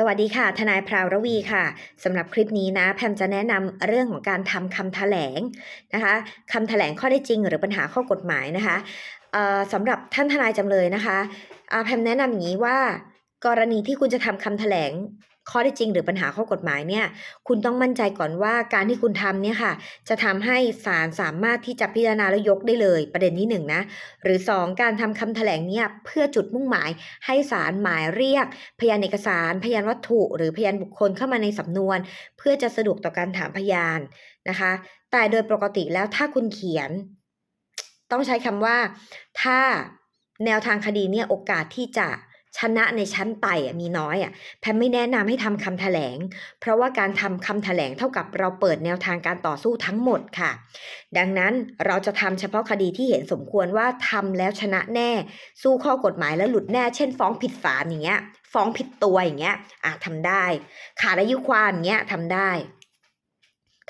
สวัสดีค่ะ ทนายพราวรวีค่ะสำหรับคลิปนี้นะ แพมจะแนะนำเรื่องของการทำคำแถลงนะคะคำแถลงข้อได้จริงหรือปัญหาข้อกฎหมายนะคะสำหรับท่านทนายจำเลยนะคะแพมแนะนำอย่างนี้ว่า กรณีที่คุณจะทำคำแถลง ข้อได้จริงหรือปัญหาข้อกฎหมายเนี่ยคุณต้องมั่นใจก่อนว่าการที่คุณทำเนี่ยค่ะจะทำให้ศาลสามารถที่จะพิจารณาและยกได้เลย ประเด็นที่หนึ่งนะหรือสองการทำคำแถลงเนี่ยเพื่อจุดมุ่งหมาย ให้ศาลหมายเรียก พยานเอกสาร พยานวัตถุ หรือพยานบุคคลเข้ามาในสำนวน เพื่อจะสะดวกต่อการถามพยานนะคะ แต่โดยปกติแล้วถ้าคุณเขียน ต้องใช้คำว่า ถ้าแนวทางคดีเนี่ยโอกาสที่จะ ชนะในชั้นไต่มีน้อยอะแพมไม่แนะนำให้ทำคำแถลง เพราะว่าการทำคำแถลงเท่ากับเราเปิดแนวทางการต่อสู้ทั้งหมดค่ะ ดังนั้นเราจะทำเฉพาะคดีที่เห็นสมควรว่าทำแล้วชนะแน่ สู้ข้อกฎหมายแล้วหลุดแน่ เช่น ฟ้องผิดศาลอย่างเงี้ยฟ้องผิดตัวอย่างเงี้ยอาจทำได้ ขาดอายุความอย่างเงี้ยทำได้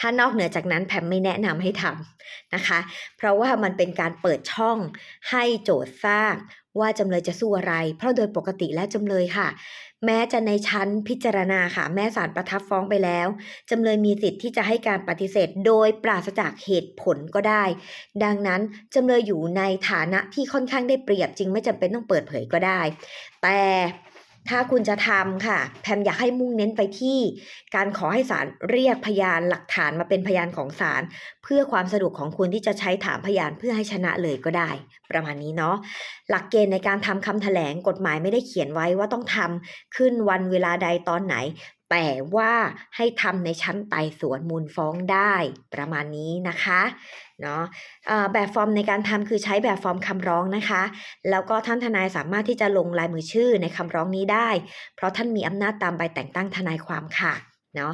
ถ้านอกเหนือจากนั้นแพมไม่แนะนำให้ทำนะคะ เพราะว่ามันเป็นการเปิดช่องให้โจทย์ทราบว่าจำเลยจะสู้อะไร เพราะโดยปกติแล้วจำเลยค่ะ แม้จะในชั้นพิจารณาค่ะ แม้ศาลประทับฟ้องไปแล้วจำเลยมีสิทธิ์ที่จะให้การปฏิเสธ โดยปราศจากเหตุผลก็ได้ ดังนั้นจำเลยอยู่ในฐานะที่ค่อนข้างได้เปรียบจึงไม่จำเป็นต้องเปิดเผยก็ได้ แต่ ถ้าคุณจะทำค่ะ แพมอยากให้มุ่งเน้นไปที่การขอให้ศาลเรียกพยานหลักฐานมาเป็นพยานของศาลเพื่อความสะดวกของคุณที่จะใช้ถามพยานเพื่อให้ชนะเลยก็ได้ ประมาณนี้เนาะหลักเกณฑ์ในการทำคำแถลงกฎหมายไม่ได้เขียนไว้ว่าต้องทำขึ้นวันเวลาใดตอนไหน แต่ว่าให้ทำในชั้นไต่สวนมูลฟ้องได้ประมาณนี้นะคะเนาะแบบฟอร์มในการทำคือใช้แบบฟอร์มคำร้องนะคะ แล้วก็ท่านทนายสามารถที่จะลงลายมือชื่อในคำร้องนี้ได้ เพราะท่านมีอำนาจตามใบแต่งตั้งทนายความค่ะเนาะ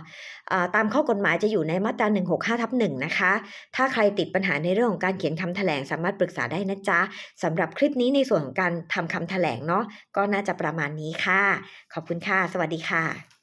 ตามข้อกฎหมายจะอยู่ในมาตรา 165ทับ1นะคะ ถ้าใครติดปัญหาในเรื่องของการเขียนคำแถลงสามารถปรึกษาได้นะจ๊ะสำหรับคลิปนี้ในส่วนของการทำคำแถลงเนาะก็น่าจะประมาณนี้ค่ะ ขอบคุณค่ะ สวัสดีค่ะ